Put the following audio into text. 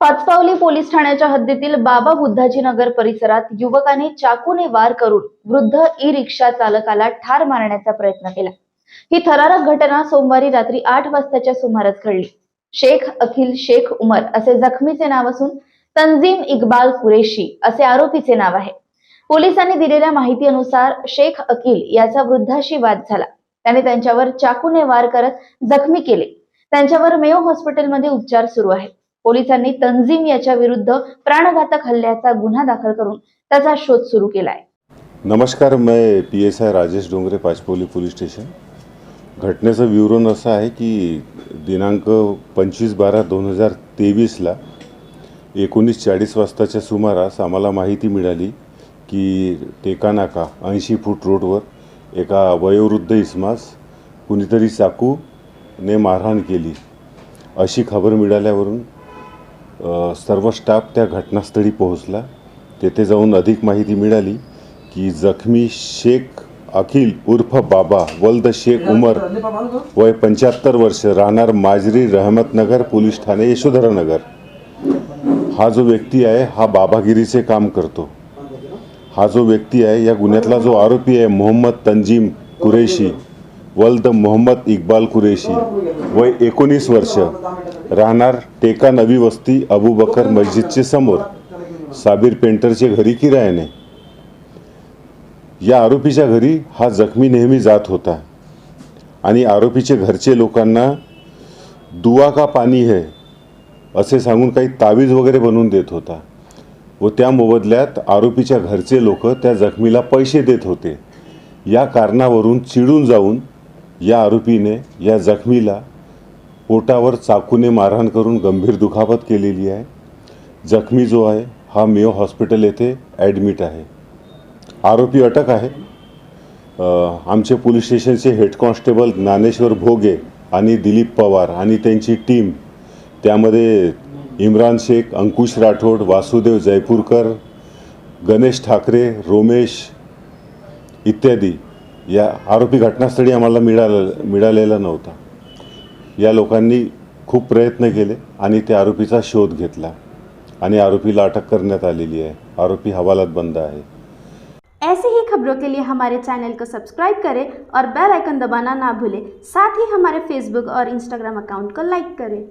Pachpaoli police ठाण्याच्या हद्दीतील बाबा बुद्धाजी नगर परिसरात युवकाने चाकूने वार करून वृद्ध ई रिक्षा चालकाला ठार मारण्याचा प्रयत्न केला. ही थरारक घटना सोमवारी रात्री आठ वाजताच्या सुमारास घडली. शेख अखिल शेख उमर असे जखमीचे नाव असून तंजीम इक्बाल कुरेशी असे आरोपीचे नाव आहे. पोलिसांनी दिलेल्या माहितीनुसार शेख अकिल याचा वृद्धाशी वाद झाला. त्याने त्यांच्यावर चाकूने वार करत जखमी केले. त्यांच्यावर मेयो हॉस्पिटलमध्ये उपचार सुरू आहेत. पोलिसांनी तंजीम याच्या विरुद्ध प्राणघातक हल्ल्याचा गुन्हा दाखल करून त्याचा शोध सुरू केला आहे नमस्कार मैं P S I Rajesh Dongre Pachpoli police station. घटनेचं विवरण असं आहे की दिनांक पंचवीस बारा दोन हजार तेवीसला एकोणीस चाळीस वाजताच्या सुमारास आम्हाला माहिती मिळाली की टेकानाका ऐंशी फूट रोडवर एका वयोवृद्ध इसमास कुणीतरी चाकूने मारहाण केली. अशी खबर मिळाल्यावरून सर्व स्टाफ त्या घटनास्थळी पोहोचला. तेथे जाऊन अधिक माहिती मिळाली की जखमी शेख अखिल उर्फ बाबा वल्द शेख उमर वय पंच्याहत्तर वर्ष राहणार माजरी रहमतनगर पोलीस ठाणे यशोधरानगर. हा जो व्यक्ती आहे हा बाबागिरीचे काम करतो. हा जो व्यक्ती आहे या गुन्ह्यातला जो आरोपी आहे मोहम्मद तंजीम कुरेशी वल्द मोहम्मद इक्बाल कुरेशी वय एकोणीस वर्ष. राहणार टेका नवी वस्ती अबूबकर मस्जिदचे समोर. साबीर पेंटरचे घरी किरायाने. या आरोपीच्या घरी हा जखमी नेहमी जात होता. आणि आरोपीचे घरचे लोकांना दुवा का पाणी है? असे सांगून काही तावीज वगैरे बनवून देत होता. व त्या मोबदल्यात आरोपीच्या घरचे लोक त्या जखमीला पैसे देत होते. या कारणावरून चिडून जाऊन या आरोपीने या जखमीला पोटावर चाकूने मारहाण करून गंभीर दुखापत केलेली आहे. जखमी जो आहे हा मेयो हॉस्पिटल येथे ॲडमिट आहे. आरोपी अटक आहे. आमचे पोलीस स्टेशनचे हेड कॉन्स्टेबल ज्ञानेश्वर भोगे आणि दिलीप पवार आणि त्यांची टीम त्यामध्ये इम्रान शेख अंकुश राठोड वासुदेव जयपूरकर गणेश ठाकरे रोमेश इत्यादी या आरोपी घटनास्थळी आम्हाला मिळालं मिळालेला नव्हता. या लोकांनी खूप प्रयत्न केले आणि त्या आरोपीचा शोध घेतला. आणि आरोपीला अटक करण्यात आलेली आहे. आरोपी हवालात बंद आहे. ऐसे ही खबरों के लिए हमारे चैनल को सब्सक्राइब करें और बेल आइकन दबाना ना भूलें। साथ ही हमारे फेसबुक और इंस्टाग्राम अकाउंट को लाइक करें।